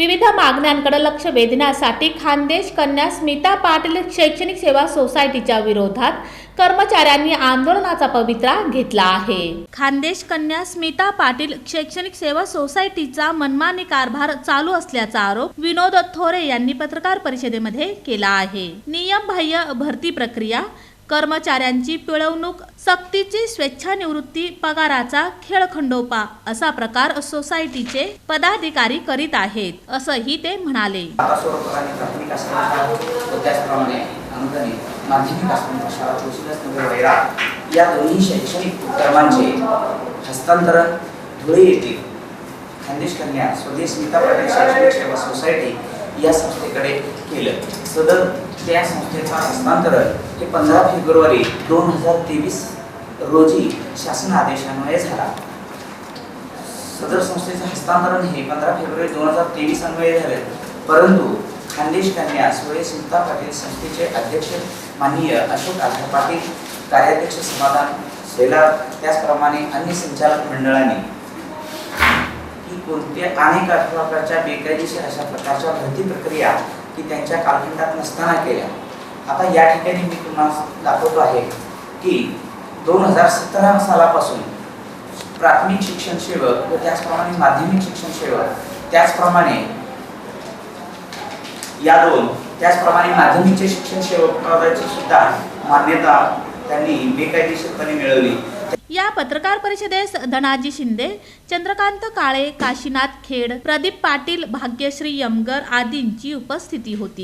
विविध मागण्यांकडे लक्ष वेधण्यासाठी खानदेश कन्या स्मिता पाटील शैक्षणिक सेवा सोसायटीच्या विरोधात कर्मचाऱ्यांनी आंदोलनाचा पवित्रा घेतला आहे. खानदेश कन्या स्मिता पाटील शैक्षणिक सेवा सोसायटीचा मनमानी कारभार चालू असल्याचा आरोप विनोद थोरे यांनी पत्रकार परिषदेमध्ये केला आहे. नियमबाह्य भरती प्रक्रिया कर्मचाऱ्यांची पिळवणूक सक्तीची स्वेच्छानिवृत्ती पगाराचा खेळखंडोपा असा प्रकार सोसायटीचे पदाधिकारी करीत आहेत असंही ते म्हणाले. या दोन्ही शैक्षणिक उपक्रमांचे हस्तांतरण धुळे येथील खानदेश कन्या स्वदेश स्मिता पाटील शैक्षणिक सेवा सोसायटी या संस्थेकडे केलं. सदर त्या संस्थेचा हस्तांतरण हे पंधरा फेब्रुवारी दोन हजार तेवीस रोजी शासन आदेशान्वये झाला. सदर संस्थेचे हस्तांतरण हे पंधरा फेब्रुवारी दोन हजार तेवीस अन्वये झाले. परंतु खानदेश कन्या स्वय स्मिता पाटील संस्थेचे अध्यक्ष माननीय अशोक आधार पाटील कार्याध्यक्ष समाधान सेलार त्याचप्रमाणे अन्य संचालक मंडळाने की कोणत्या अनेक प्रकारच्या बेकायदेशीर अशा प्रकारच्या भरती प्रक्रिया की त्यांच्या कालखंडात नसताना केल्या. आता या ठिकाणी मी तुम्हाला दाखवतो आहे की दोन हजार सतरा सालापासून प्राथमिक शिक्षण सेवक व त्याचप्रमाणे माध्यमिक शिक्षण सेवक त्याचप्रमाणे या दोन त्याचप्रमाणे माध्यमिकचे शिक्षण सेवक पदाची सुद्धा मान्यता त्यांनी बेकायदेशीरपणे मिळवली. या पत्रकार परिषदेस धनाजी शिंदे चंद्रकांत काळे काशीनाथ खेड प्रदीप पाटील भाग्यश्री यमगर आदींची उपस्थिती होती.